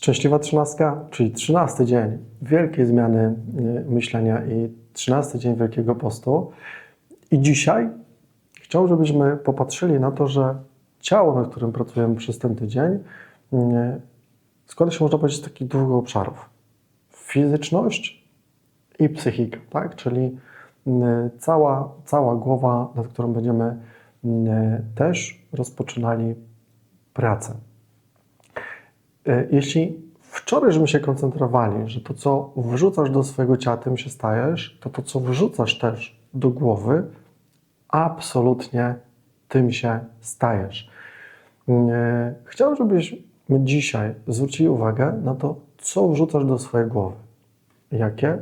Szczęśliwa trzynastka, czyli trzynasty dzień wielkiej zmiany y, myślenia i trzynasty dzień Wielkiego Postu. I dzisiaj chciałbym, żebyśmy popatrzyli na to, że ciało, nad którym pracujemy przez ten tydzień, y, składa się, można powiedzieć, z takich dwóch obszarów. Fizyczność i psychika, tak? Czyli y, cała, cała głowa, nad którą będziemy też rozpoczynali pracę. E, Jeśli wczoraj żeśmy się koncentrowali, że to, co wrzucasz do swojego ciała, tym się stajesz, to to, co wrzucasz też do głowy, absolutnie tym się stajesz. E, Chciałbym, żebyśmy dzisiaj zwrócili uwagę na to, co wrzucasz do swojej głowy. Jakie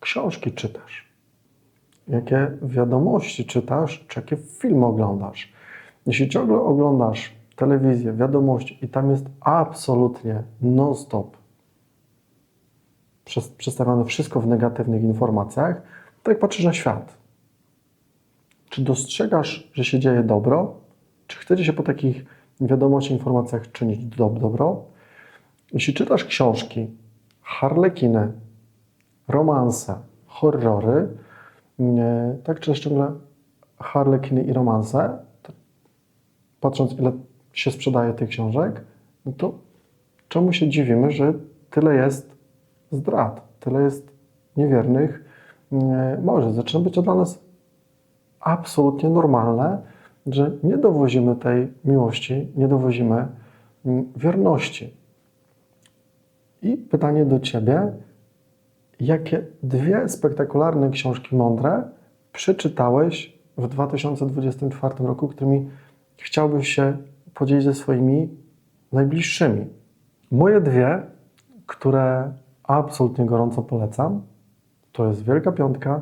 książki czytasz? Jakie wiadomości czytasz, czy jakie filmy oglądasz? Jeśli ciągle oglądasz telewizję, wiadomości i tam jest absolutnie non-stop przedstawione wszystko w negatywnych informacjach, to jak patrzysz na świat, czy dostrzegasz, że się dzieje dobro? Czy chcecie się po takich wiadomości, informacjach czynić do, dobro? Jeśli czytasz książki, harlekiny, romanse, horrory, tak czytasz ciągle harlekiny i romanse, patrząc ile się sprzedaje tych książek, no to czemu się dziwimy, że tyle jest zdrad, tyle jest niewiernych e, małżeństw. Zaczyna być to dla nas absolutnie normalne, że nie dowozimy tej miłości, nie dowozimy mm, wierności. I pytanie do Ciebie, jakie dwie spektakularne książki mądre przeczytałeś w 2024 roku, którymi chciałbyś się podzielić ze swoimi najbliższymi? Moje dwie, które absolutnie gorąco polecam, to jest Wielka Piątka,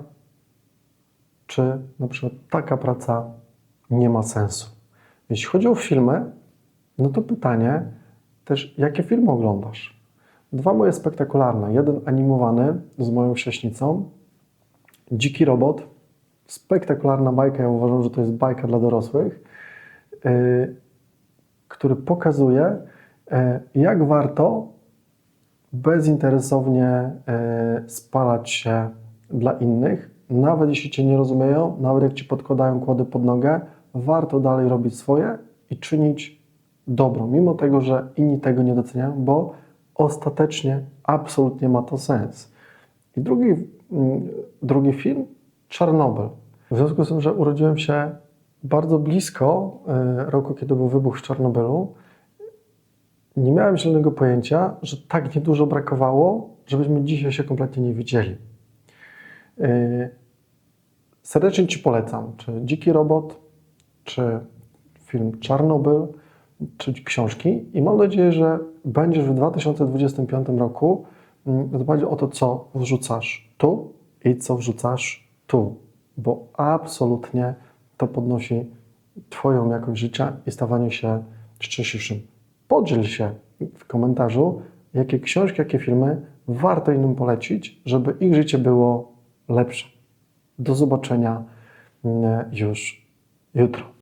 czy na przykład taka praca nie ma sensu. Jeśli chodzi o filmy, no to pytanie też, jakie filmy oglądasz? Dwa moje spektakularne. Jeden animowany z moją chrześnicą, Dziki Robot. Spektakularna bajka, ja uważam, że to jest bajka dla dorosłych, yy, który pokazuje, yy, jak warto bezinteresownie yy, spalać się dla innych, nawet jeśli Cię nie rozumieją, nawet jak Ci podkładają kłody pod nogę, warto dalej robić swoje i czynić dobro, mimo tego, że inni tego nie doceniają, bo ostatecznie absolutnie ma to sens. I drugi, mm, drugi film, Czarnobyl. W związku z tym, że urodziłem się bardzo blisko y, roku, kiedy był wybuch w Czarnobylu, nie miałem zielonego pojęcia, że tak niedużo brakowało, żebyśmy dzisiaj się kompletnie nie widzieli. Y, Serdecznie Ci polecam, czy Dziki Robot, czy film Czarnobyl, czy książki i mam nadzieję, że będziesz w 2025 roku mm, dbać o to, co wrzucasz tu i co wrzucasz tu, bo absolutnie to podnosi Twoją jakość życia i stawanie się szczęśliwszym. Podziel się w komentarzu, jakie książki, jakie filmy warto innym polecić, żeby ich życie było lepsze. Do zobaczenia mm, już jutro.